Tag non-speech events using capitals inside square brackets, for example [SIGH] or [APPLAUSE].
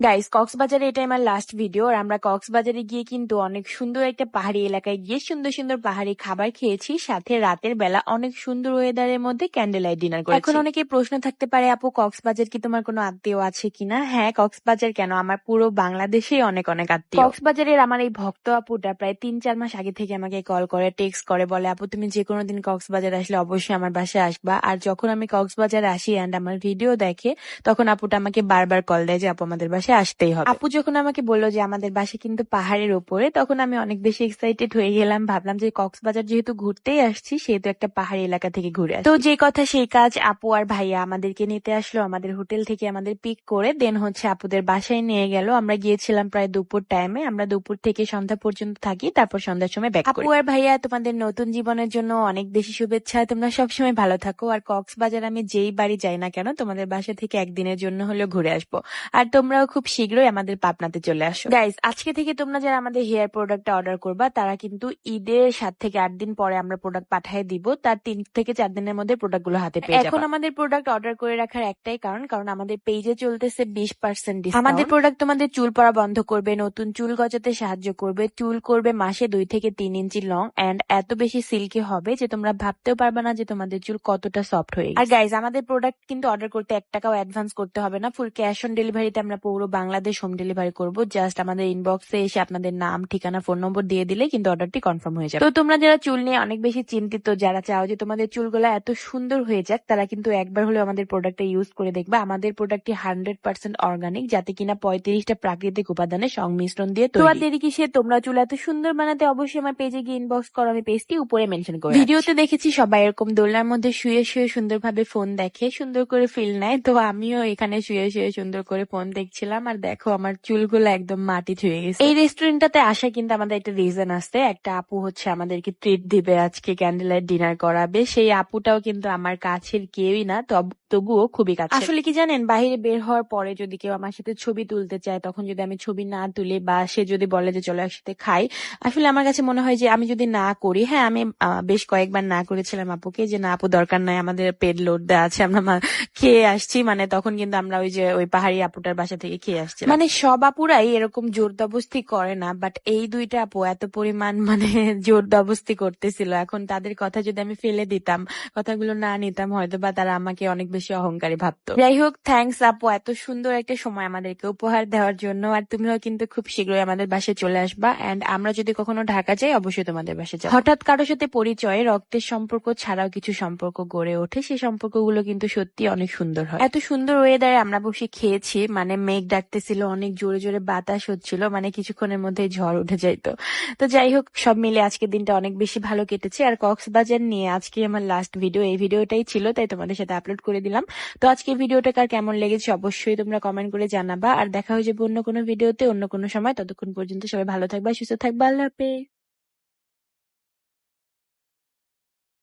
Guys কক্সবাজারে এটাই আমার লাস্ট ভিডিও আর আমরা কক্সবাজারে গিয়ে কিন্তু অনেক সুন্দর একটা পাহাড়ি এলাকায় গিয়ে সুন্দর সুন্দর পাহাড়ি খাবার খেয়েছি। সাথে রাতের বেলা অনেক সুন্দর ওয়েদারের মধ্যে ক্যান্ডেল লাইট ডিনার করেছি। এখন অনেকে প্রশ্ন থাকতে পারে আপু কক্সবাজার কি তোমার কোনো আত্মীয় আছে কিনা? হ্যাঁ কক্সবাজার কেন? আমার পুরো বাংলাদেশেই অনেক অনেক আত্মীয়। কক্সবাজারের আমার এই ভক্ত আপুটা প্রায় তিন চার মাস আগে থেকে আমাকে কল করে টেক্সট করে বলে আপু তুমি যে কোনো দিন কক্সবাজার আসলে অবশ্যই আমার বাসায় আসবা। আর যখন আমি কক্সবাজার আসি অ্যান্ড আমার ভিডিও দেখে তখন আপুটা আমাকে বারবার কল দেয় যে আপু আমাদের বাসায় আসতেই হবে। আপু যখন আমাকে বলল যে আমাদের বাসা কিন্তু পাহাড়ের উপরে তখন আমি অনেক বেশি এক্সাইটেড হয়ে গেলাম। ভাবলাম যে কক্সবাজার যেহেতু ঘুরতেই আসছি সেহেতু একটা পাহাড়ি এলাকা থেকে ঘুরে তো যে কথা সেই কাজ আপু আর ভাইয়া আমাদেরকে নিতে আসলো আমাদের হোটেল থেকে আমাদের পিক করে দেন হচ্ছে আপুদের বাসায় নিয়ে গেল। আমরা গিয়েছিলাম প্রায় দুপুর টাইমে আমরা দুপুর থেকে সন্ধ্যা পর্যন্ত থাকি তারপর সন্ধ্যার সময় ব্যাক আপু আর ভাইয়া তোমাদের নতুন জীবনের জন্য অনেক বেশি শুভেচ্ছা। তোমরা সবসময় ভালো থাকো। আর কক্সবাজার আমি যেই বাড়ি যাই না কেন তোমাদের বাসা থেকে একদিনের জন্য হলেও ঘুরে আসব। আর তোমরাও খুব শীঘ্রই আমাদের পাবনাতে চলে আসো। গাইজ আজকে থেকে তোমরা যারা আমাদের হেয়ার প্রোডাক্ট অর্ডার করবা তারা কিন্তু ঈদের সাত থেকে আট দিন পরে আমরা প্রোডাক্ট পাঠিয়ে দিব। তার তিন থেকে চার দিনের মধ্যে প্রোডাক্টগুলো হাতে পেয়ে এখন আমাদের প্রোডাক্ট অর্ডার করে রাখার একটাই কারণ কারণ আমাদের পেজে চলতেছে বিশ পার্সেন্ট আমাদের প্রোডাক্ট তোমাদের চুল পড়া বন্ধ করবে নতুন চুল গজাতে সাহায্য করবে চুল করবে মাসে দুই থেকে তিন ইঞ্চি লং এন্ড এত বেশি সিল্কি হবে যে তোমরা ভাবতেও পারবে না যে তোমাদের চুল কতটা সফট হয়ে আর গাইজ আমাদের প্রোডাক্ট কিন্তু অর্ডার করতে এক টাকাও অ্যাডভান্স করতে হবে না ফুল ক্যাশ অন ডেলিভারিতে আমরা পুরো বাংলাদেশ হোম ডেলিভারি করব। জাস্ট আমাদের ইনবক্সে এসে আপনাদের নাম ঠিকানা ফোন নম্বর দিয়ে দিলে কিন্তু অর্ডারটি কনফার্ম হয়ে যাবে। তো তোমরা যারা চুল নিয়ে অনেক বেশি চিন্তিত যারা চাও যে তোমাদের চুলগুলো এত সুন্দর হয়ে যাক তারা কিন্তু একবার হলেও আমাদের প্রোডাক্টটা ইউজ করে দেখবা। আমাদের প্রোডাক্টটি হান্ড্রেড পার্সেন্ট অর্গানিক যাতে কিনা পঁয়ত্রিশটা প্রাকৃতিক উপাদানের সংমিশ্রণ দিয়ে তো আর দেরি কিসে তোমরা চুল এত সুন্দর বানাতে অবশ্যই আমার পেজে গিয়ে ইনবক্স করো আমি পেজটি উপরে মেনশন করি ভিডিওতে দেখেছি সবাই এরকম দোলনার মধ্যে শুয়ে শুয়ে সুন্দরভাবে ফোন দেখে সুন্দর করে ফিল নেয়। তো আমিও এখানে শুয়ে শুয়ে সুন্দর করে ফোন দেখছিলাম। আর দেখো আমার চুলগুলো একদম মাটি ছুঁয়ে গেছে। এই রেস্টুরেন্টটাতে আসা কিন্তু আমাদের একটা রিজন আছে। একটা আপু হচ্ছে আমাদেরকে ট্রিট দিবে, আজকে ক্যান্ডেল লাইট ডিনার করাবে। সেই আপুটাও কিন্তু আমার কাছের কেউই না তবুও খুবই কাছে আসলে কি জানেন, বাইরে বের হওয়ার পরে যদি কেউ আমার সাথে ছবি তুলতে চায়, তখন যদি আমি ছবি না তুলি বা সে যদি বলে যে চলো একসাথে খাই, আসলে আমার কাছে মনে হয় যে আমি যদি না করি হ্যাঁ আমি বেশ কয়েকবার না করেছিলাম আপুকে যে না, আপু দরকার নাই, আমাদের পেট লোড দেওয়া আছে, আমরা খেয়ে আসছি। মানে তখন কিন্তু আমরা ওই যে, ওই পাহাড়ি আপুটার বাসা থেকে খেয়ে আসছি মানে সব আপুরাই এরকম জোর জবরদস্তি করে না বাট এই দুইটা আপু এত পরিমাণ মানে [LAUGHS] জোর জবরদস্তি করতেছিল। এখন তাদের কথা যদি আমি ফেলে দিতাম, কথাগুলো না নিতাম হয়তো বা তারা আমাকে অনেক বেশি অহংকারী ভাবতো। যাই হোক থ্যাংকস আপু, এত সুন্দর একটা সময় আমাদেরকে উপহার দেওয়ার জন্য, আর তুমিও কিন্তু খুব শীঘ্রই আমাদের বাসায় চলে আসবা এন্ড আমরা যদি কখনো ঢাকা যাই, অবশ্যই তোমাদের বাসায় যাই হঠাৎ কারোর সাথে পরিচয়, রক্তের সম্পর্ক ছাড়াও কিছু সম্পর্ক গড়ে ওঠে সেই সম্পর্কগুলো কিন্তু সত্যি অনেক সুন্দর হয়। এত সুন্দর ওয়েদারে আমরা বসে খেয়েছি মানে মেঘ ডাকতেছিল, অনেক জোরে জোরে বাতাস হচ্ছিল মানে কিছুক্ষণের মধ্যে ঝড় উঠে যাইতো। তো যাই হোক, সব মিলে আজকের দিনটা অনেক বেশি ভালো কেটেছে। আর কক্সবাজার নিয়ে আজকে আমার লাস্ট ভিডিও এই ভিডিওটাই ছিল, তাই তোমাদের সাথে আপলোড করে দিলাম। তো আজকে ভিডিওটা কার কেমন লেগেছে অবশ্যই তোমরা কমেন্ট করে জানাবা। আর দেখা হয়ে যাবে অন্য কোনো ভিডিওতে অন্য কোনো সময়। ততক্ষণ পর্যন্ত সবাই ভালো থাকবা, সুস্থ থাকবা, আল্লাহ হাফেজ।